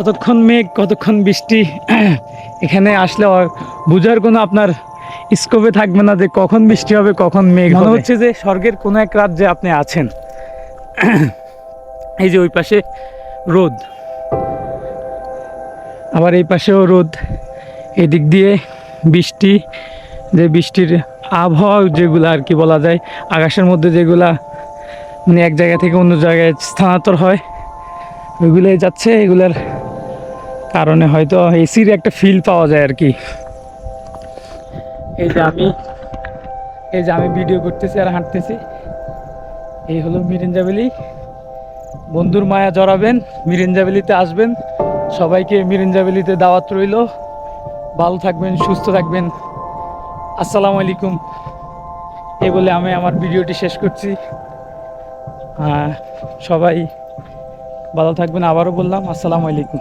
কতক্ষণ মেঘ কতক্ষণ বৃষ্টি এখানে আসলে বোঝার কোনো আপনার স্কোপে থাকবে না যে কখন বৃষ্টি হবে কখন মেঘ মনে হচ্ছে যে স্বর্গের কোনো এক রাজ্যে আপনি আছেন। এই যে ওই পাশে রোদ। আবার এই পাশেও রোদ। এদিক দিয়ে বৃষ্টি যে বৃষ্টির আবহাওয়া যেগুলো আর কি বলা যায় আকাশের মধ্যে যেগুলা মানে এক জায়গা থেকে অন্য জায়গায় স্থানান্তর হয় ওইগুলোই যাচ্ছে এগুলার কারণে হয়তো এসির একটা ফিল পাওয়া যায় আর কি। এই যে আমি, এই যে আমি ভিডিও করতেছি আর হাঁটতেছি। এই হলো মিরিঞ্জাবেলি বন্ধুর মায়া জড়াবেন মিরিঞ্জাবেলিতে আসবেন। সবাইকে মিরিঞ্জাবেলিতে দাওয়াত রইল। ভালো থাকবেন, সুস্থ থাকবেন। আসসালামু আলাইকুম। এই বলে আমি আমার ভিডিওটি শেষ করছি। সবাই ভালো থাকবেন, আবারও বললাম, আসসালামু আলাইকুম।